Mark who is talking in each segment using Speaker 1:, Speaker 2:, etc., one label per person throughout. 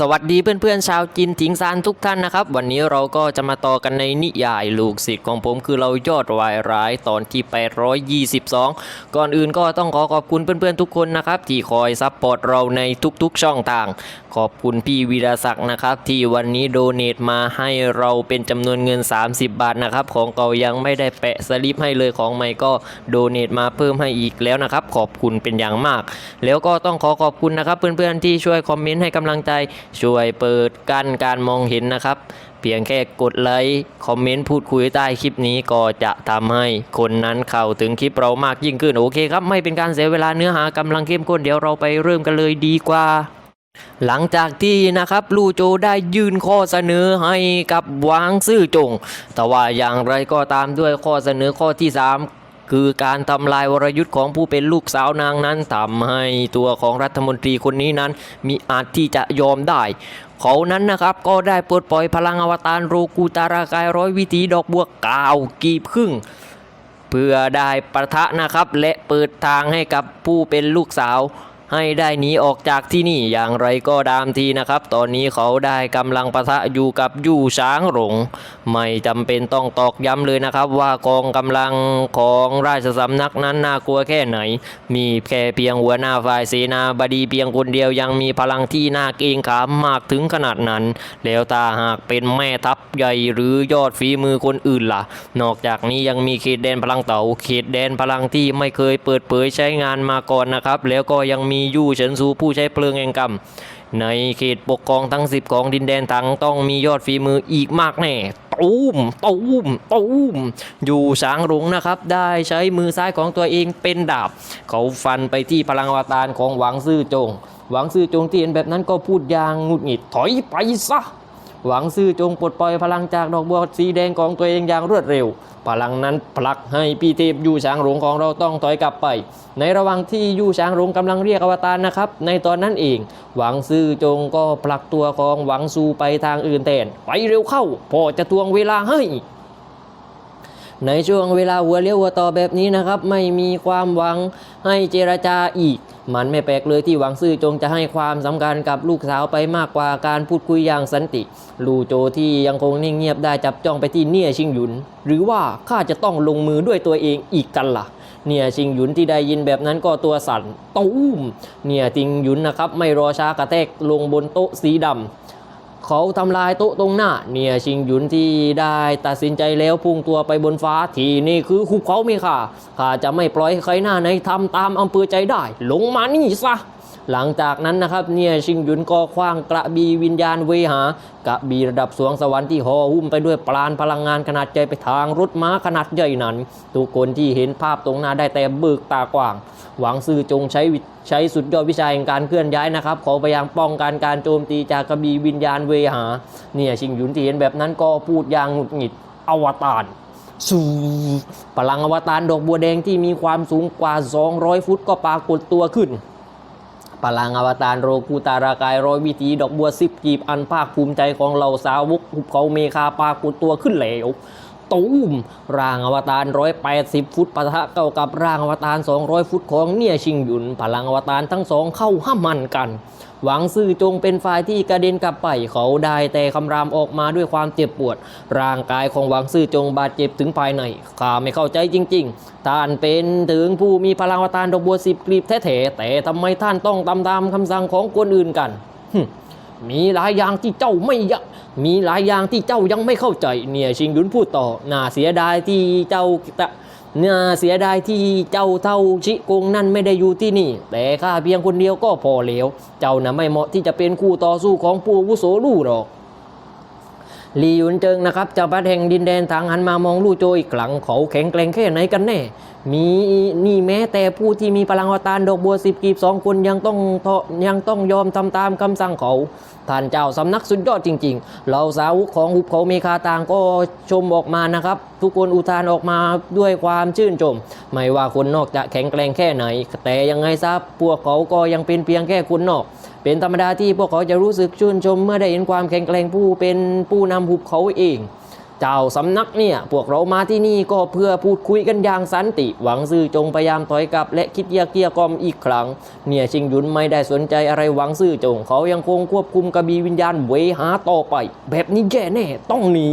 Speaker 1: สวัสดีเพื่อนๆชาวจีนถิงซานทุกท่านนะครับ วันนี้เราก็จะมาต่อกันในนิยายลูกศิษย์ของผมคือเรายอดวายร้ายตอนที่ 822 ก่อนอื่นก็ต้องขอขอบคุณเพื่อนๆทุกคนนะครับ ที่คอยซัพพอร์ตเราในทุกๆช่องทาง ขอบคุณพี่วีรศักดิ์นะครับ ที่วันนี้โดเนทมาให้เราเป็นจำนวนเงิน 30 บาทนะครับ ของเก่ายังไม่ได้แปะสลิปให้เลยของใหม่ก็โดเนทมาเพิ่มให้อีกแล้วนะครับ ขอบคุณเป็นอย่างมาก แล้วก็ต้องขอขอบคุณนะครับ เพื่อนๆที่ช่วยคอมเมนต์ให้กำลังใจช่วยเปิดกั้นการมองเห็นนะครับ เพียงแค่กดไลค์คอมเมนต์พูดคุยใต้คลิปนี้ก็จะทำให้คนนั้นเข้าถึงคลิปเรามากยิ่งขึ้นโอเคครับ ไม่เป็นการเสียเวลาเนื้อหากำลังเข้มข้นเดี๋ยวเราไปเริ่มกันเลยดีกว่าหลังจากที่นะครับลู่โจได้ยื่นข้อเสนอให้กับหวางซื่อจง แต่ว่าอย่างไรก็ตามด้วยข้อเสนอข้อที่ 3 คือการทำลายวรยุทธ์ของผู้เป็นลูกสาวนางนั้นทำให้ตัวของรัฐมนตรีคนนี้นั้น มีอาจที่จะยอมได้เขานั้นนะครับก็ได้ปลดปล่อยพลังอวตารโรกูตารากายร้อยวิถีดอกบัวกาวกีบครึ่ง เพื่อได้ประทะนะครับและเปิดทางให้กับผู้เป็นลูกสาว ให้ได้หนีออกจากที่นี่อย่างไรก็ตามทีนะครับ ตอนนี้เขาได้กำลังปะทะอยู่กับยู่ช้างหลง ไม่จำเป็นต้องตอกย้ำเลยนะครับ ว่ากองกำลังของราชสำนักนั้นน่ากลัวแค่ไหน มีแค่เพียงหัวหน้าฝ่ายเสนาบดีเพียงคนเดียวยังมีพลังที่น่าเกรงขามมากถึงขนาดนั้น แล้วตาหากเป็นแม่ทัพใหญ่หรือยอดฝีมือคนอื่นล่ะ นอกจากนี้ยังมีเขตแดนพลังเต่าเขตแดนพลังที่ไม่เคยเปิดเผยใช้งานมาก่อนนะครับ แล้วก็ยังมีียู่เฉินซูผู้ใช้เพลิงแห่งกรรม ในเขตปกครองทั้ง 10 ของดินแดนทั้งต้องมียอดฝีมืออีกมากแน่ตูมตูมตูมอยู่สางหลงนะครับ ได้ใช้มือซ้ายของตัวเองเป็นดาบ เขาฟันไปที่พลังอวตารของหวังซื่อจง หวังซื่อจงที่เห็นแบบนั้นก็พูดอย่างงุดหงิดถอยไปซะ หวังซื่อจงปลดปล่อยพลังจากดอกบัวสีแดงของตัวเองอย่างรวดเร็ว พลังนั้นผลักให้ปีเทพยู่ช้างหลงของเราต้องถอยกลับไป ในระหว่างที่ยู่ช้างหลงกำลังเรียกอวตารนะครับ ในตอนนั้นเอง หวังซื่อจงก็ผลักตัวของหวังซูไปทางอื่นแทนไปเร็วเข้าพ่อจะทวงเวลาให้ในช่วงเวลาหัวเลี้ยวหัวต่อแบบนี้นะครับ ไม่มีความหวังให้เจรจาอีก มันไม่แปลกเลยที่หวังซื่อจงจะให้ความสำคัญกับลูกสาวไปมากกว่าการพูดคุยอย่างสันติ ลู่โจที่ยังคงนิ่งเงียบได้จับจ้องไปที่เนี่ยชิงหยุน หรือว่าข้าจะต้องลงมือด้วยตัวเองอีกกันล่ะเนี่ยชิงหยุนที่ได้ยินแบบนั้นก็ตัวสั่นตุ้มเนี่ยจิงหยุนนะครับไม่รอช้ากระแทกลงบนโต๊ะสีดำ เขาทำลายโต๊ะตรงหน้า เนี่ยชิงหยุนที่ได้ตัดสินใจแล้วพุ่งตัวไปบนฟ้าทีนี่คือคุบเขามีค่ะข้าจะไม่ปล่อยใครหน้าไหนทำตามอำเภอใจได้ ลงมานี่ซะ หลังจากนั้นนะครับเนี่ยชิงหยุนก็คว้างกระบีวิญญาณเวหากระบีระดับสวงสวรรค์ที่ห่อหุ้มไปด้วยปราณพลังงานขนาดใหญ่ไปทางรถม้าขนาดใหญ่นั้นทุกคนที่เห็นภาพตรงหน้าได้แต่เบิกตากว้าง หวังซื่อจงใช้ใช้สุดยอดวิชาแห่งการเคลื่อนย้ายนะครับขาพยายามป้องกันการโจมตีจากกระบีวิญญาณเวหา เนี่ยชิงหยุนที่เห็นแบบนั้นก็พูดอย่างหงุดหงิดอวตารสูพลังอวตารดอกบัวแดงที่มีความสูงกว่า 200 ฟุตก็ปรากฏตัวขึ้น พลังอวตารโรกูตารากายร้อยวิธีดอกบัวสิบกีบอันภาคภูมิใจของเหล่าสาวกหุบเขาเมคาปากุตัวขึ้นแล้วตูมร่างอวตารร้อยแปดสิบฟุตปะทะเข้ากับร่างอวตารสองร้อยฟุตของเนี่ยชิงหยุน พลังอวตารทั้งสองเข้าห้ามันกัน หวังซื่อจงเป็นฝ่ายที่กระเด็นกลับไปเขาได้แต่คำรามออกมาด้วยความเจ็บปวด ร่างกายของหวังซื่อจงบาดเจ็บถึงภายในข้าไม่เข้าใจจริง ๆ ท่านเป็นถึงผู้มีพลังวตารดอกบัวสิบกลีบแท้ๆแต่ทำไมท่านต้องตามตามคำสั่งของคนอื่นกันมีหลายอย่างที่เจ้าไม่ยะมีหลายอย่างที่เจ้ายังไม่เข้าใจ เนี่ยชิงหยุนพูดต่อน่าเสียดายที่เจ้า เนี่ยเสียดายที่เจ้าเท่าชิกงนั่นไม่ได้อยู่ที่นี่ แต่ข้าเพียงคนเดียวก็พอแล้ว เจ้าน่ะไม่เหมาะที่จะเป็นคู่ต่อสู้ของผู้วุโสลู่หรอก ลีหยุนเจิงนะครับเจ้าพัดแห่งดินแดนทางหันมามองลู่โจอีกครั้งเขาแข็งแกร่งแค่ไหนกันแน่ มีนี่แม้แต่ผู้ที่มีพลังอวตารดอกบัวสิบกีบสองคนยังต้องยังต้องยอมทำตามคำสั่งเขา ท่านเจ้าสำนักสุดยอดจริง ๆ เราสาวกของหุบเขาเมคาต่างก็ชมออกมานะครับ ทุกคนอุทานออกมาด้วยความชื่นชมไม่ว่าคนนอกจะแข็งแกร่งแค่ไหน แต่ยังไงซะพวกเขาก็ยังเป็นเพียงแค่คนนอก เป็นธรรมดาที่พวกเขาจะรู้สึกชื่นชมเมื่อได้เห็นความแข็งแกร่งผู้เป็นผู้นำหุบเขาเอง เจ้าสำนักเนี่ยพวกเรามาที่นี่ก็เพื่อพูดคุยกันอย่างสันติ หวังซื่อจงพยายามถอยกลับ และคิดเยียเกียกอมอีกครั้ง เนี่ยชิงหยุนไม่ได้สนใจอะไรหวังซื่อจงเขายังคงควบคุมกระบี่วิญญาณเวหาต่อไป แบบนี้แย่แน่ต้องหนี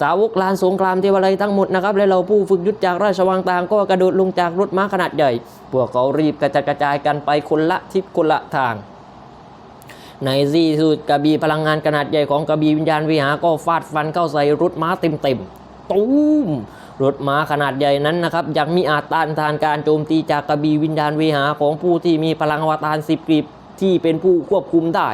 Speaker 1: สาวกลานสงครามเทวไลยทั้งหมดนะครับ และเราผู้ฝึกยุทธจากราชวังต่างก็กระโดดลงจากรถม้าขนาดใหญ่ พวกเขารีบกระจัดกระจายกันไปคนละทิศคนละทาง ในที่สุดกระบี่พลังงานขนาดใหญ่ของกระบี่วิญญาณวิหาก็ฟาดฟันเข้าใส่รถม้าเต็มๆตูมรถม้าขนาดใหญ่นั้นนะครับยังมีอาจต้านทานการโจมตีจากกระบี่วิญญาณวิหาของผู้ที่มีพลังวตารสิบกรีบที่เป็นผู้ควบคุมได้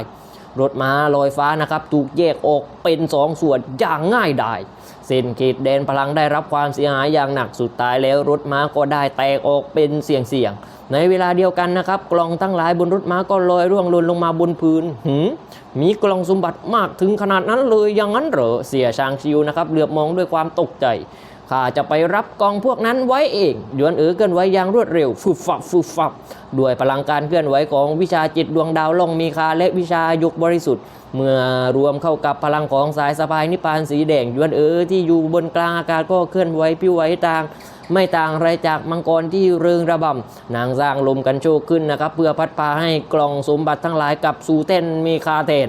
Speaker 1: รถม้าลอยฟ้านะครับถูกแยกออกเป็นสองส่วนอย่างง่ายดายเส้นเขตแดนพลังได้รับความเสียหายอย่างหนักสุดท้ายแล้วรถม้าก็ได้แตกออกเป็นเสี่ยงๆในเวลาเดียวกันนะครับกล่องทั้งหลายบนรถม้าก็ลอยร่วงหล่นลงมาบนพื้นหืมมีกล่องสมบัติมากถึงขนาดนั้นเลยอย่างนั้นเหรอเสียชางชิวนะครับเหลือบมองด้วยความตกใจ ข้าจะไปรับกองพวกนั้นไว้เองยวนเอ๋อเคลื่อนไหวอย่างรวดเร็วฟุบฟับฟุบฟับด้วยพลังการเคลื่อนไหวของวิชาจิตดวงดาวล่องมีคาและวิชายกบริสุทธิ์ เมื่อรวมเข้ากับพลังของสายสะพายนิพานสีแดงยวนเอ๋อที่อยู่บนกลางอากาศก็เคลื่อนไหวพิวไหวต่างไม่ต่างอะไรจากมังกรที่เริงระบำนางสร้างลมกันโชกขึ้นนะครับ เพื่อพัดพาให้กล่องสมบัติทั้งหลายกลับสู่เต้นมีคาเทน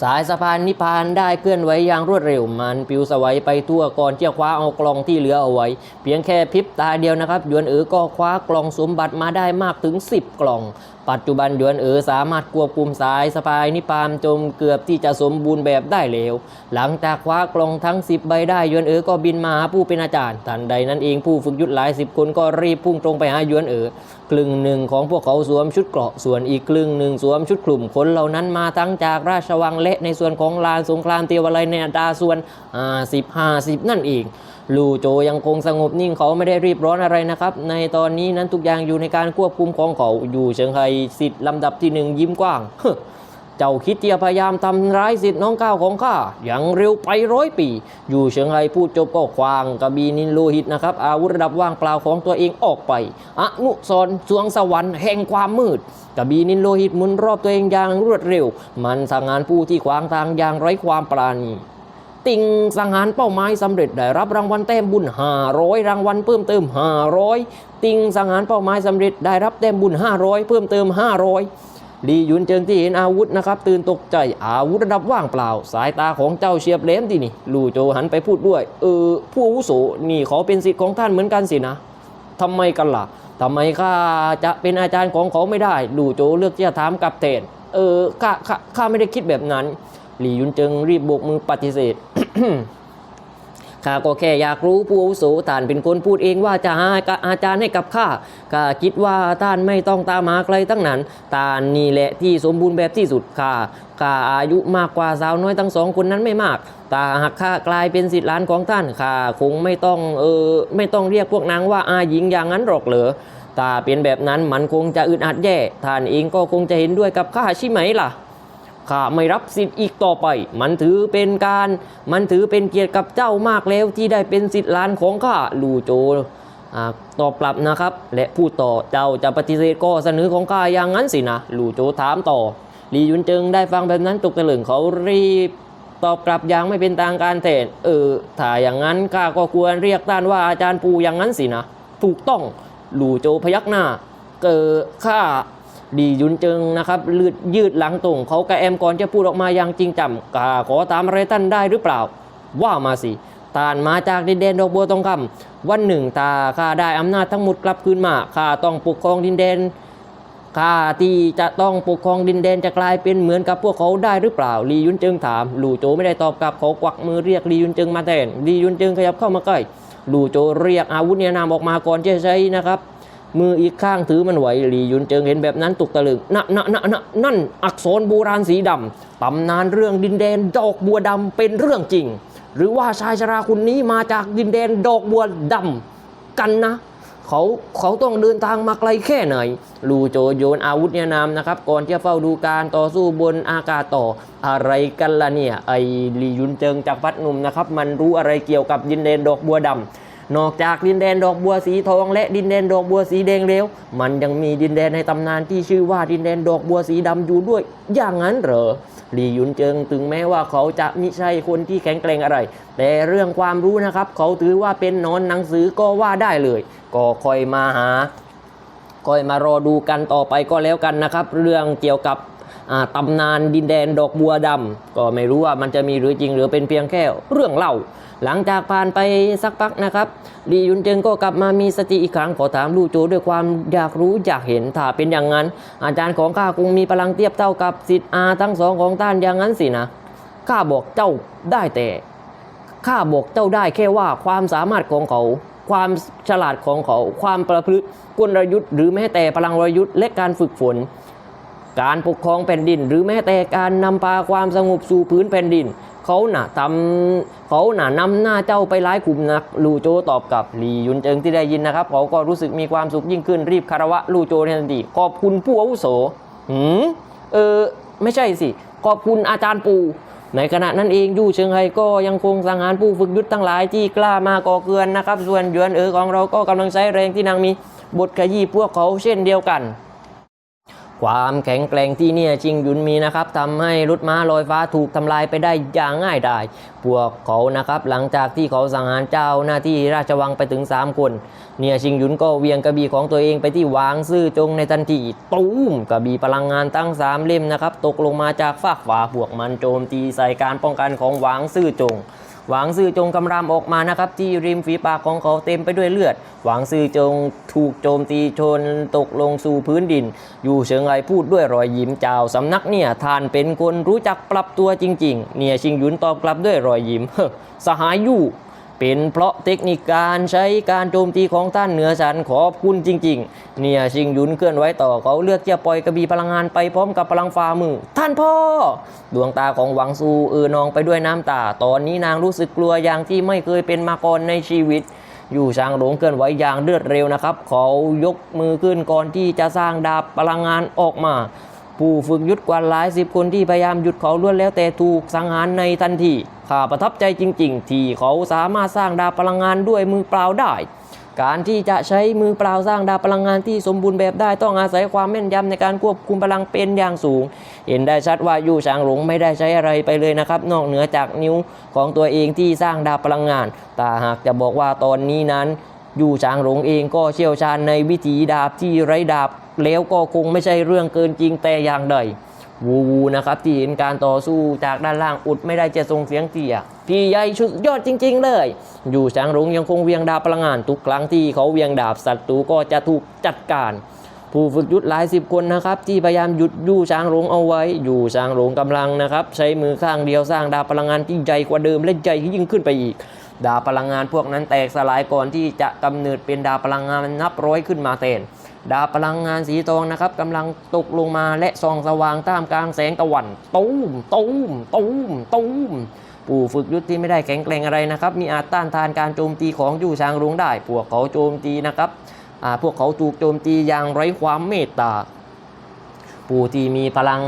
Speaker 1: สายสะพานนิพานได้เคลื่อนไหวอย่างรวดเร็วมันปิวสวัยไปทั่วก่อนจะคว้าเอากล่องที่เหลือเอาไว้ เพียงแค่พริบตาเดียวนะครับยวนเอ๋อก็คว้ากล่องสมบัติมาได้มากถึง 10 กล่องปัจจุบันหยวนเอ๋อสามารถควบคุมสายสะพายนิพพานจมเกือบที่จะสมบูรณ์แบบได้แล้วหลังจากคว้ากลองทั้ง 10 ใบได้หยวนเอ๋อก็บินมาหาผู้เป็นอาจารย์ทันใดนั้นเองผู้ฝึกยุทธหลายสิบคนก็รีบพุ่งตรงไปหาหยวนเอ๋อครึ่งหนึ่งของพวกเขาสวมชุดเกราะส่วนอีกครึ่งหนึ่งสวมชุดคลุมคนเหล่านั้นมาทั้งจากราชวังและในส่วนของลานสงครามเทวไลยในอัตราส่วน50 50นั่นเองลู่โจยังคงสงบนิ่งเขาไม่ได้รีบร้อนอะไรนะครับ ในตอนนี้นั้นทุกอย่างอยู่ในการควบคุมของเขาอยู่เชิงไฮสิทธิ์ลำดับที่หนึ่งยิ้มกว้างเจ้าคิดที่จะพยายามทำร้ายสิทธิ์น้องก้าวของข้าอย่างเร็วไปร้อยปี อยู่เชิงไฮพูดจบก็ควางกระบีนินโลหิตนะครับอาวุธระดับว่างเปล่าของตัวเองออกไปอนุสรสวงสวรรค์แห่งความมืดกระบีนินโลหิตหมุนรอบตัวเองอย่างรวดเร็ว มันสั่งงานผู้ที่ขวางทางอย่างไร้ความปราณี ติงสังหารเป้าหมายสำเร็จได้รับรางวัลแต้มบุญ500 รางวัลเพิ่มเติม 500 ติงสังหารเป้าหมายสำเร็จได้รับแต้มบุญ 500 เพิ่มเติม 500ลีหยุนเจิงที่เห็นอาวุธนะครับ ตื่นตกใจอาวุธระดับว่างเปล่า สายตาของเจ้าเฉียบแหลมที่นี่ ลู่โจหันไปพูดด้วย เออ ผู้อาวุโสนี่เขาเป็นสิทธิ์ของท่านเหมือนกันสินะทำไมกันล่ะทำไมข้าจะเป็นอาจารย์ของเขาไม่ได้ลู่โจเลือกที่จะถามกับเทนเออข้าข้าข้าไม่ได้คิดแบบนั้นหลี่ยุนเจิงรีบโบกมือปฏิเสธ ข้าก็แค่อยากรู้ผู้อาวุโสท่านเป็นคนพูดเองว่าจะหาอาจารย์ให้กับข้าข้าคิดว่าท่านไม่ต้องตามหาใครทั้งนั้นท่านนี่แหละที่สมบูรณ์แบบที่สุดข้าข้าอายุมากกว่าสาวน้อยทั้งสองคนนั้นไม่มากแต่หากข้ากลายเป็นสิทธิหลานของท่านข้าคงไม่ต้องเออไม่ต้องเรียกพวกนางว่าอาหญิงอย่างนั้นหรอกเหรอถ้าเป็นแบบนั้นมันคงจะอึดอัดแย่ท่านเองก็คงจะเห็นด้วยกับข้าใช่ไหมล่ะ ข้าไม่รับสิทธิ์อีกต่อไป มันถือเป็นการ มันถือเป็นเกียรติกับเจ้ามากแล้วที่ได้เป็นสิทธิ์หลานของข้าลู่โจอตอบกลับนะครับ และพูดต่อเจ้าจะปฏิเสธข้อเสนอของข้าอย่างนั้นสินะลู่โจถามต่อลียุนจิงได้ฟังแบบนั้นตกตะลึงเขารีบตอบกลับอย่างไม่เป็นทางการแทนเออถ้าอย่างนั้นข้าก็ควรเรียกท่านว่าอาจารย์ปูอย่างนั้นสินะ ถูกต้องลู่โจพยักหน้าเกิดข้า ดียุนเจิงนะครับลืดยืดหลังตรงเขากระแอมก่อนจะพูดออกมาอย่างจริงจังกาขอตามไรท่านได้หรือเปล่า ว่ามาสิตานมาจากดินแดนดอกบัวทองคำวันหนึ่งตาข้าได้อำนาจทั้งหมดกลับคืนมาข้าต้องปกครองดินแดนข้าที่จะต้องปกครองดินแดนจะกลายเป็นเหมือนกับพวกเขาได้หรือเปล่าลียุนเจิงถามหลู่โจไม่ได้ตอบกลับเขากวักมือเรียกลียุนเจิงมาแทนลียุนเจิงขยับเข้ามาใกล้หลู่โจเรียกอาวุธเนี่ยนามออกมาก่อนจะใช้นะครับ มืออีกข้างถือมันไหวหลียุนเจิงเห็นแบบนั้นตกตะลึงนะนะนะนะนั่นอักษรโบราณสีดำตำนานเรื่องดินแดนดอกบัวดำเป็นเรื่องจริง หรือว่าชายชราคนนี้มาจากดินแดนดอกบัวดำกันนะเขาเขาต้องเดินทางมาไกลแค่ไหน ลูโจโยนอาวุธเนี่ยนามนะครับ ก่อนที่จะเฝ้าดูการต่อสู้บนอากาศต่อ อะไรกันล่ะเนี่ย ไอลียุนเจิงจากพัดหนุ่มนะครับ มันรู้อะไรเกี่ยวกับดินแดนดอกบัวดำ นอกจากดินแดนดอกบัวสีทองและดินแดนดอกบัวสีแดงแล้วมันยังมีดินแดนในตำนานที่ชื่อว่าดินแดนดอกบัวสีดำอยู่ด้วย อย่างนั้นเหรอหลีหยุนเจิงถึงแม้ว่าเขาจะมิใช่คนที่แข็งแกร่งอะไร แต่เรื่องความรู้นะครับ เขาถือว่าเป็นนอนหนังสือก็ว่าได้เลย ก็คอยมาหาก็มารอดูกันต่อไปก็แล้วกันนะครับ เรื่องเกี่ยวกับ ตำนานดินแดนดอกบัวดำก็ไม่รู้ว่ามันจะมีหรือจริงหรือเป็นเพียงแค่เรื่องเล่า หลังจากผ่านไปสักพักนะครับลียุนเจิงก็กลับมามีสติอีกครั้งขอถามลู่โจด้วยความอยากรู้อยากเห็นถ้าเป็นอย่างนั้น อาจารย์ของข้าคงมีพลังเทียบเท่ากับสิทธิ์อาทั้งสองของท่านอย่างนั้นสินะข้าบอกเจ้าได้แต่ข้าบอกเจ้าได้แค่ว่าความสามารถของเขา ความฉลาดของเขา ความประพฤติกลยุทธ์หรือแม้แต่พลังรยุทธ์และการฝึกฝน การปกครองแผ่นดิน หรือแม้แต่การนำพาความสงบสู่พื้นแผ่นดิน เขาหน่ะทำเขาหน่ะนำหน้าเจ้าไปร้ายกลุ่มนักลู่โจตอบกับหลียุนเจิงที่ได้ยินนะครับเขาก็รู้สึกมีความสุขยิ่งขึ้นรีบคารวะลู่โจในทันทีขอบคุณผู้อาวุโสหืมเออไม่ใช่สิขอบคุณอาจารย์ปูในขณะนั้นเองยู่เชิงไฮก็ยังคงสังหารผู้ฝึกยุทธทั้งหลายที่กล้ามาก่อเกลือนนะครับ ส่วนยวนเอ๋อของเราก็กำลังใช้แรงที่นางมีบทขยี้พวกเขาเช่นเดียวกัน ความแข็งแกร่งที่เนี่ยชิงหยุนมีนะครับทำให้รถม้าลอยฟ้าถูกทำลายไปได้อย่างง่ายดายพวกเขานะครับหลังจากที่เขาสังหารเจ้าหน้าที่ราชวังไปถึง 3 คน เนี่ยชิงหยุนก็เวียงกระบี่ของตัวเองไปที่หวางซื่อจงในทันทีตูมกระบี่พลังงานตั้งสามเล่มนะครับตกลงมาจากฟากฝาพวกมันโจมตีใส่การป้องกันของหวางซื่อจง หวังซื่อจงกำรามออกมานะครับที่ริมฝีปากของเขาเต็มไปด้วยเลือด หวังซื่อจงถูกโจมตีชนตกลงสู่พื้นดิน อยู่เฉิงไอพูดด้วยรอยยิ้มเจ้าสำนักเนี่ยท่านเป็นคนรู้จักปรับตัวจริง ๆ เนี่ยชิงหยุนตอบกลับด้วยรอยยิ้มเฮสหายยู่ เป็นเพราะเทคนิคการใช้การโจมตีของท่านเหนือฉันขอบคุณจริง ๆ เนี่ยชิงยุนเคลื่อนไหวต่อเขาเลือกจะปล่อยกระบี่พลังงานไปพร้อมกับพลังฟ้ามือ ท่านพ่อ ดวงตาของหวังซูเออนองไปด้วยน้ำตา ตอนนี้นางรู้สึกกลัวอย่างที่ไม่เคยเป็นมาก่อนในชีวิตอยู่ช้างหลงเคลื่อนไหวอย่างเลือดเร็วนะครับ เขายกมือขึ้นก่อนที่จะสร้างดาบพลังงานออกมา ผู้ฝึกยุทธกว่าหลายสิบคนที่พยายามหยุดเขาล้วนแล้วแต่ถูกสังหารในทันที ข้าประทับใจจริง ๆ ที่เขาสามารถสร้างดาพลังงานด้วยมือเปล่าได้ การที่จะใช้มือเปล่าสร้างดาพลังงานที่สมบูรณ์แบบได้ต้องอาศัยความแม่นยำในการควบคุมพลังเป็นอย่างสูง เห็นได้ชัดว่ายู่ฉางหลงไม่ได้ใช้อะไรไปเลยนะครับ นอกเหนือจากนิ้วของตัวเองที่สร้างดาพลังงาน แต่หากจะบอกว่าตอนนี้นั้นยู่ฉางหลงเองก็เชี่ยวชาญในวิถีดาบที่ไร้ดาบแล้วก็คงไม่ใช่เรื่องเกินจริงแต่อย่างใด วูวูนะครับที่เห็นการต่อสู้จากด้านล่างอุดไม่ได้จะส่งเสียงเตี่ยพี่ใหญ่ชุดยอดจริง ๆ เลย อยู่ช้างหลงยังคงเวียงดาบพลังงานทุกครั้งที่เขาเวียงดาบศัตรูก็จะถูกจัดการ ผู้ฝึกยุทธหลายสิบคนนะครับ ที่พยายามหยุดยู่ช้างหลงเอาไว้ อยู่ช้างหลงกำลังนะครับ ใช้มือข้างเดียวสร้างดาบพลังงานที่ใหญ่กว่าเดิมและใหญ่ยิ่งขึ้นไปอีก ดาบพลังงานพวกนั้นแตกสลายก่อนที่จะกำเนิดเป็นดาบพลังงานนับร้อยขึ้นมาแทน ดาบพลังงานสีทองนะครับกำลังตกลงมาและส่องสว่างท่ามกลางแสงตะวันตูมตูมตูมตูมผู้ฝึกยุทธที่ไม่ได้แข็งแกร่งอะไรนะครับ มีอาจต้านทานการโจมตีของยู่ช้างรุงได้ พวกเขาโจมตีนะครับพวกเขาถูกโจมตีอย่างไร้ความเมตตาผู้ที่มีพลัง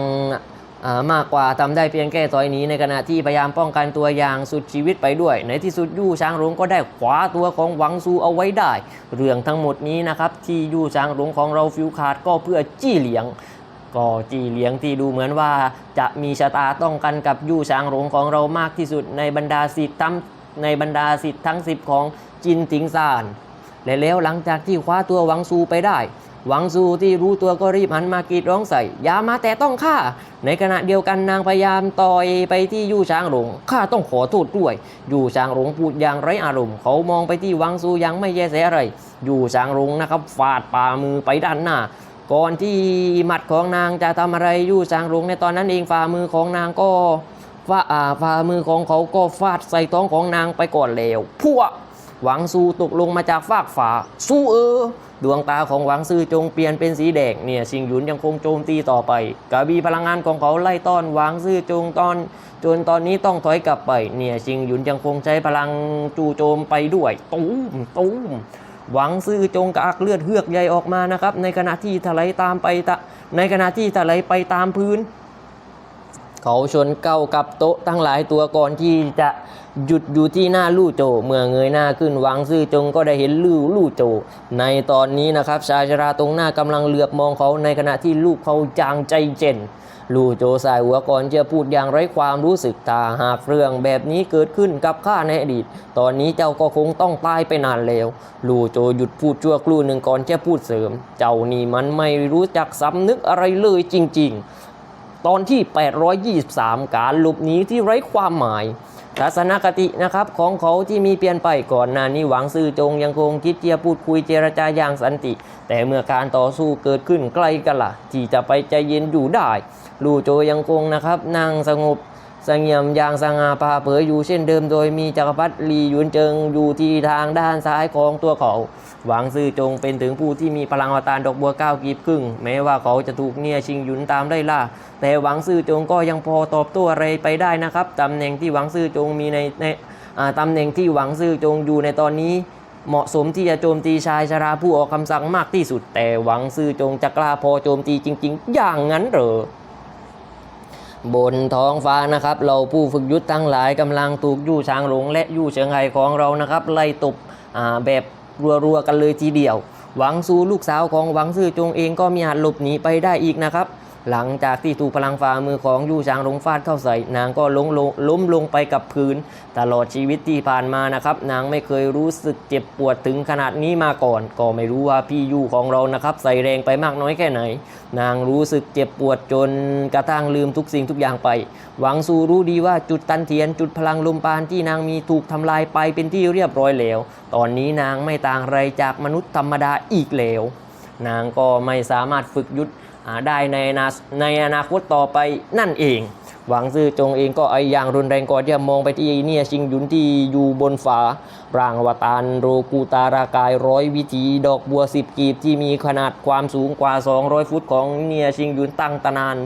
Speaker 1: มากกว่าทำได้เพียงแค่ถอยหนีในขณะที่พยายามป้องกันตัวอย่างสุดชีวิตไปด้วย ในที่สุดยู่ช้างหลงก็ได้ขวาตัวของหวังซูเอาไว้ได้ เรื่องทั้งหมดนี้นะครับที่ยู่ช้างหลงของเราฟิวขาดก็เพื่อจี้เหลียงก็จีเหลียงที่ดูเหมือนว่าจะมีชะตาต้องกันกับยู่ช้างหลงของเรามากที่สุดในบรรดาสิทธิ์ทั้งในบรรดาสิทธิ์ทั้ง 10 ของจินติงซานและแล้วหลังจากที่คว้าตัวหวังซูไปได้ หวังซูที่รู้ตัวก็รีบหันมากรีดร้องใส่อย่ามาแต่ต้องข้าในขณะเดียวกันนางพยายามต่อยไปที่ยู่ช้างหลงข้าต้องขอโทษด้วย ยู่ช้างหลงพูดอย่างไร้อารมณ์ เขามองไปที่หวังซูยังไม่แยแสอะไร ยู่ช้างหลงนะครับฟาดป่ามือไปด้านหน้าก่อนที่หมัดของนางจะทำอะไรยู่ช้างหลงในตอนนั้นเองฝ่ามือของนางก็ฝ่าอ่าฝ่ามือของเขาก็ฟาดใส่ท้องของนางไปก่อนแล้วพวกหวังซูตกลงมาจากฟากฝาสู้เออ ดวงตาของหวังซื่อจงเปลี่ยนเป็นสีแดงเนี่ยชิงหยุนยังคงโจมตีต่อไปกระบี่พลังงานของเขาไล่ต้อนหวังซื่อจงตอน จนตอนนี้ต้องถอยกลับไปเนี่ยชิงหยุนยังคงใช้พลังจู่โจมไปด้วยตูมตูมหวังซื่อจงกระอักเลือดเฮือกใหญ่ออกมานะครับ ในขณะที่ถลายตามไปตะในขณะที่ถลายไปตามพื้น เขาชนเก้ากับโต๊ะทั้งหลายตัวก่อนที่จะ หยุดอยู่ที่หน้าลู่โจ เมื่อเงยหน้าขึ้นวังซื่อจงก็ได้เห็นลู่ลู่โจ ในตอนนี้นะครับ ชายชราตรงหน้ากำลังเหลือบมองเขาในขณะที่ลูกเขาจางใจเจนลู่โจสายหัวก่อนจะพูดอย่างไร้ความรู้สึกถ้าหากเรื่องแบบนี้เกิดขึ้นกับข้าในอดีต ตอนนี้เจ้าก็คงต้องตายไปนานแล้วลู่โจหยุดพูดชั่วครู่หนึ่งก่อนจะพูดเสริม เจ้านี่มันไม่รู้จักสำนึกอะไรเลยจริง ๆ ตอนที่ 823 การหลบหนีที่ไร้ความหมาย ทัศนคตินะครับของเขาที่มีเปลี่ยนไปก่อนหน้านี้หวังซื่อจงยังคงคิดที่จะพูดคุยเจรจาอย่างสันติ แต่เมื่อการต่อสู้เกิดขึ้นใกล้กันละ่ะ ที่จะไปใจเย็นอยู่ได้ลู่โจยังคงนะครับนั่งสงบ สงี่ยมยางสง่าผ่าเผยอยู่เช่นเดิมโดยมีจักรพรรดิลีหยุนเจิงอยู่ที่ทางด้านซ้ายของตัวเขา หวังซื่อจงเป็นถึงผู้ที่มีพลังอวตารดอกบัวเก้ากีบครึ่ง แม้ว่าเขาจะถูกเนี่ยชิงหยุนตามได้ล่า แต่หวังซื่อจงก็ยังพอตอบโต้อะไรไปได้นะครับตำแหน่งที่หวังซื่อจงมีในในตำแหน่งที่หวังซื่อจงอยู่ในตอนนี้เหมาะสมที่จะโจมตีชายชราผู้ออกคำสั่งมากที่สุด แต่หวังซื่อจงจะกล้าพอโจมตีจริง ๆ อย่างนั้นเหรอ บนท้องฟ้านะครับ เราผู้ฝึกยุทธทั้งหลายกำลังถูกยู่ช้างหลงและยู่เฉิงไห่ของเรานะครับ ไล่ตบแบบรัวๆกันเลยทีเดียว หวังซูลูกสาวของหวังซื่อจงเองก็มีอาจหลบหนีไปได้อีกนะครับ หลังจากที่ถูกพลังฝ่ามือของยู่ช้างหลงฟาดเข้าใส่ นางก็ล้มลงล้มลงไปกับพื้น ตลอดชีวิตที่ผ่านมานะครับ นางไม่เคยรู้สึกเจ็บปวดถึงขนาดนี้มาก่อน ก็ไม่รู้ว่าพี่ยู่ของเรานะครับใส่แรงไปมากน้อยแค่ไหน นางรู้สึกเจ็บปวดจนกระทั่งลืมทุกสิ่งทุกอย่างไป หวังซูรู้ดีว่าจุดตันเทียนจุดพลังลมปานที่นางมีถูกทำลายไปเป็นที่เรียบร้อยแล้ว ตอนนี้นางไม่ต่างไรจากมนุษย์ธรรมดาอีกแล้ว นางก็ไม่สามารถฝึกยุทธ ได้ในอนาในอนาคตต่อไปนั่นเอง หวังซื่อจงเองก็ไออย่างรุนแรงก่อนที่จะมองไปที่เนี่ยชิงหยุนที่อยู่บนฝาร่างวตารโรกูตารากายร้อยวิถีดอกบัวสิบกีบที่มีขนาดความสูงกว่า 200 ฟุตของเนี่ยชิงหยุนตั้งตานาน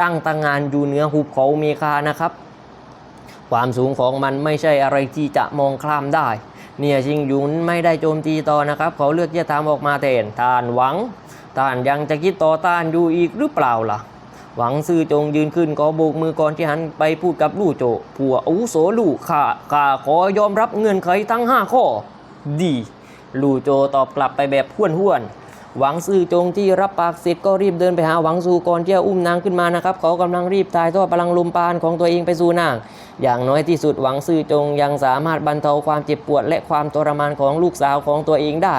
Speaker 1: ตั้งตางานอยู่เหนือหุบเขาเมคานะครับ ความสูงของมันไม่ใช่อะไรที่จะมองข้ามได้ เนี่ยชิงหยุนไม่ได้โจมตีต่อนะครับ เขาเลือกที่จะทำออกมาแทนทานหวัง ท่านยังจะคิดต่อต้านอยู่อีกหรือเปล่าล่ะ หวังซื่อจงยืนขึ้นก็โบกมือก่อนที่หันไปพูดกับลู่โจ ผัวอาวุโสลู่ข้าข้าขอยอมรับเงื่อนไขทั้ง 5 ข้อ ดี ลู่โจตอบกลับไปแบบห้วนห้วนหวังซื่อจงที่รับปากเสร็จก็รีบเดินไปหาหวังซูก่อนที่จะอุ้มนางขึ้นมานะครับเขากำลังรีบถ่ายทอดพลังลมปานของตัวเองไปสู่นาง อย่างน้อยที่สุดหวังซื่อจงยังสามารถบรรเทาความเจ็บปวดและความทรมานของลูกสาวของตัวเองได้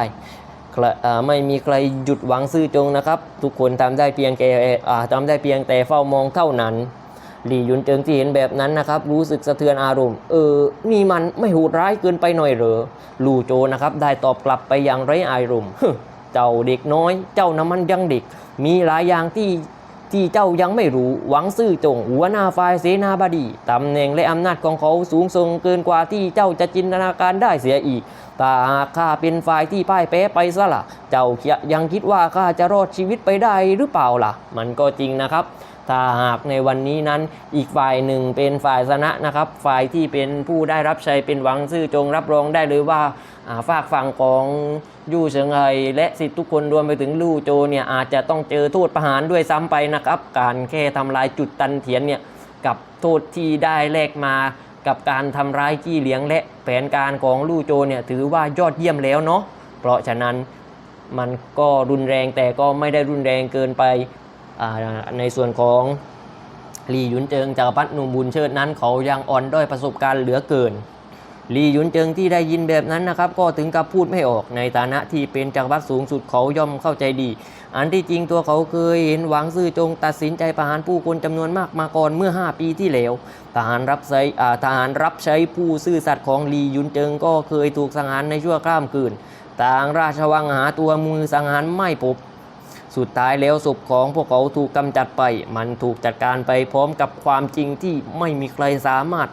Speaker 1: ไม่มีใครหยุดหวังซื่อจงนะครับ ทุกคนทำได้เพียงแค่ทำได้เพียงแต่เฝ้ามองเท่านั้นหลี่ยุนเจิงที่เห็นแบบนั้นนะครับ รู้สึกสะเทือนอารมณ์ เออ นี่มันไม่โหดร้ายเกินไปหน่อยเหรอ ลู่โจนะครับ ได้ตอบกลับไปอย่างไร้อารมณ์เจ้าเด็กน้อย เจ้าน้ำมันยังเด็ก มีหลายอย่างที่ ที่เจ้ายังไม่รู้หวังซื่อจงหัวหน้าฝ่ายเสนาบดีตำแหน่งและอำนาจของเขาสูงส่งเกินกว่าที่เจ้าจะจินตนาการได้เสียอีกถ้าหากข้าเป็นฝ่ายที่พ่ายแพ้ไปซะละเจ้ายังคิดว่าข้าจะรอดชีวิตไปได้หรือเปล่าล่ะ มันก็จริงนะครับ ถ้าหากในวันนี้นั้นอีกฝ่ายหนึ่งเป็นฝ่ายชนะนะครับ ฝ่ายที่เป็นผู้ได้รับชัยเป็นหวังซื่อจงรับรองได้เลยว่าฝากฝั่งของยู่เฉิงไฮและสิทธิทุกคนรวมไปถึงลู่โจเนี่ยอาจจะต้องเจอโทษประหารด้วยซ้ำไปนะครับ การแค่ทำลายจุดตันเถียนเนี่ยกับโทษที่ได้แลกมากับการทำร้ายจี้เหลียงและแผนการของลู่โจเนี่ยถือว่ายอดเยี่ยมแล้วเนาะเพราะฉะนั้นมันก็รุนแรงแต่ก็ไม่ได้รุนแรงเกินไป ในส่วนของลียุนเจิงจักรพรรดิหนุ่มบุญเชิดนั้น เขายังอ่อนด้อยประสบการณ์เหลือเกินลียุนเจิงที่ได้ยินแบบนั้นนะครับก็ถึงกับพูดไม่ออกในฐานะที่เป็นจักรพรรดิสูงสุดเขาย่อมเข้าใจดี อันที่จริงตัวเขาเคยเห็นหวังซื่อจงตัดสินใจประหารผู้คนจำนวนมากมาก่อนเมื่อ 5 ปีที่แล้วทหารรับใช้ทหารรับใช้ผู้ซื่อสัตย์ของลียุนเจิงก็เคยถูกสังหารในชั่วข้ามคืนทางราชวังหาตัวมือสังหารไม่พบ สุดท้ายแล้วศพของพวกเขาถูกกำจัดไป มันถูกจัดการไปพร้อมกับความจริงที่ไม่มีใครสามารถ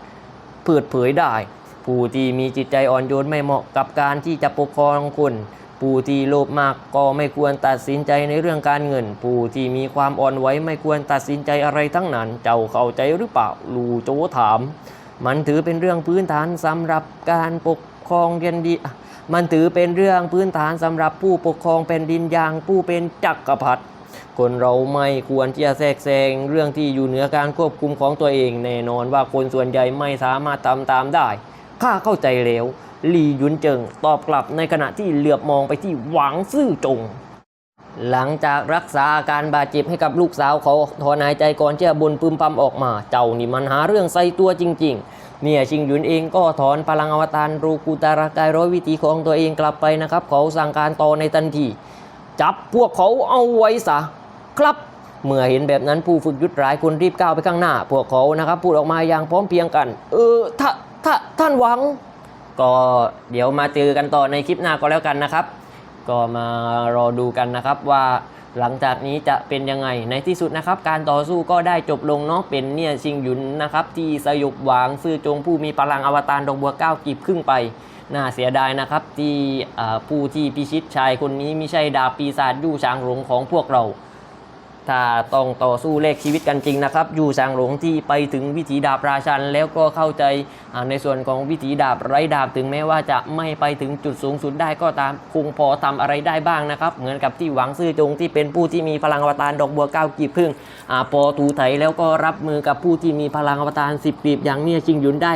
Speaker 1: เปิดเผยได้ ผู้ที่มีจิตใจอ่อนโยนไม่เหมาะกับการที่จะปกครองคนผู้ที่โลภมากก็ไม่ควรตัดสินใจในเรื่องการเงิน ผู้ที่มีความอ่อนไหวไม่ควรตัดสินใจอะไรทั้งนั้น เจ้าเข้าใจหรือเปล่า ลูโจถาม มันถือเป็นเรื่องพื้นฐานสำหรับการปก ครองแผ่นดินมันถือเป็นเรื่องพื้นฐานสำหรับผู้ปกครองแผ่นดินอย่างผู้เป็นจักรพรรดิคนเราไม่ควรที่จะแทรกแซงเรื่องที่อยู่เหนือการควบคุมของตัวเองแน่นอนว่าคนส่วนใหญ่ไม่สามารถทำตามได้ ข้าเข้าใจแล้วหลีหยุนเจิงตอบกลับในขณะที่เหลือบมองไปที่หวังซื่อจง หลังจากรักษาอาการบาดเจ็บให้กับลูกสาวเขาถอนหายใจก่อนที่จะบนปึมปำออกมา เจ้านี่มันหาเรื่องใส่ตัวจริง ๆ เนี่ยชิงหยุนเองก็ถอนพลังอวตารรูกูตารากายร้อยวิธีของตัวเองกลับไปนะครับ เขาสั่งการต่อในทันที จับพวกเขาเอาไว้ซะครับเมื่อเห็นแบบนั้นผู้ฝึกยุทธหลายคนรีบก้าวไปข้างหน้า พวกเขานะครับพูดออกมาอย่างพร้อมเพียงกัน เออถ้าถ้าท่านหวัง ก็เดี๋ยวมาเจอกันต่อในคลิปหน้าก็แล้วกันนะครับ ก็มารอดูกันนะครับว่า หลังจากนี้จะเป็นยังไงในที่สุดนะครับ การต่อสู้ก็ได้จบลงเนาะเป็นเนี่ยชิงหยุนนะครับ ที่สยบหวางซื่อจงผู้มีพลังอวตารดอกบัวเก้ากีบครึ่งไปน่าเสียดายนะครับ ที่ผู้ที่พิชิตชายคนนี้ไม่ใช่ดาบปีศาจยู่ช้างหลงของพวกเรา ถ้าต้องต่อสู้เลขชีวิตกันจริงนะครับ อยู่สางหลงที่ไปถึงวิถีดาบราชัน แล้วก็เข้าใจในส่วนของวิถีดาบไร้ดาบถึงแม้ว่าจะไม่ไปถึงจุดสูงสุดได้ก็ตามคงพอทำอะไรได้บ้างนะครับ เหมือนกับที่หวังซื่อจงที่เป็นผู้ที่มีพลังอวตารดอกบัวเก้ากีบครึ่งอพอถูไถแล้วก็รับมือกับผู้ที่มีพลังอวตารสิบกีบอย่างเนี่ยชิงหยุนได้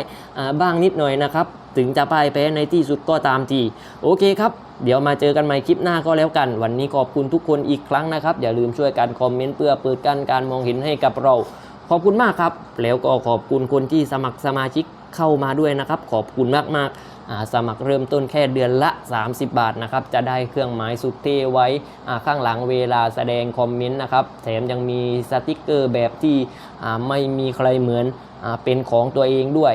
Speaker 1: บ้างนิดหน่อยนะครับ ถึงจะพ่ายแพ้ในที่สุดก็ตามทีโอเคครับเดี๋ยวมาเจอกันใหม่คลิปหน้าก็แล้วกัน วันนี้ขอบคุณทุกคนอีกครั้งนะครับ อย่าลืมช่วยกันคอมเมนต์เพื่อเปิดกันการมองเห็นให้กับเราขอบคุณมากครับ แล้วก็ขอบคุณคนที่สมัครสมาชิกเข้ามาด้วยนะครับ ขอบคุณมากๆสมัครเริ่มต้นแค่เดือนละ 30 บาทนะครับ จะได้เครื่องหมายสุดเท่ไว้ข้างหลังเวลาแสดงคอมเมนต์นะครับ แถมยังมีสติกเกอร์แบบที่ไม่มีใครเหมือนอเป็นของตัวเองด้วย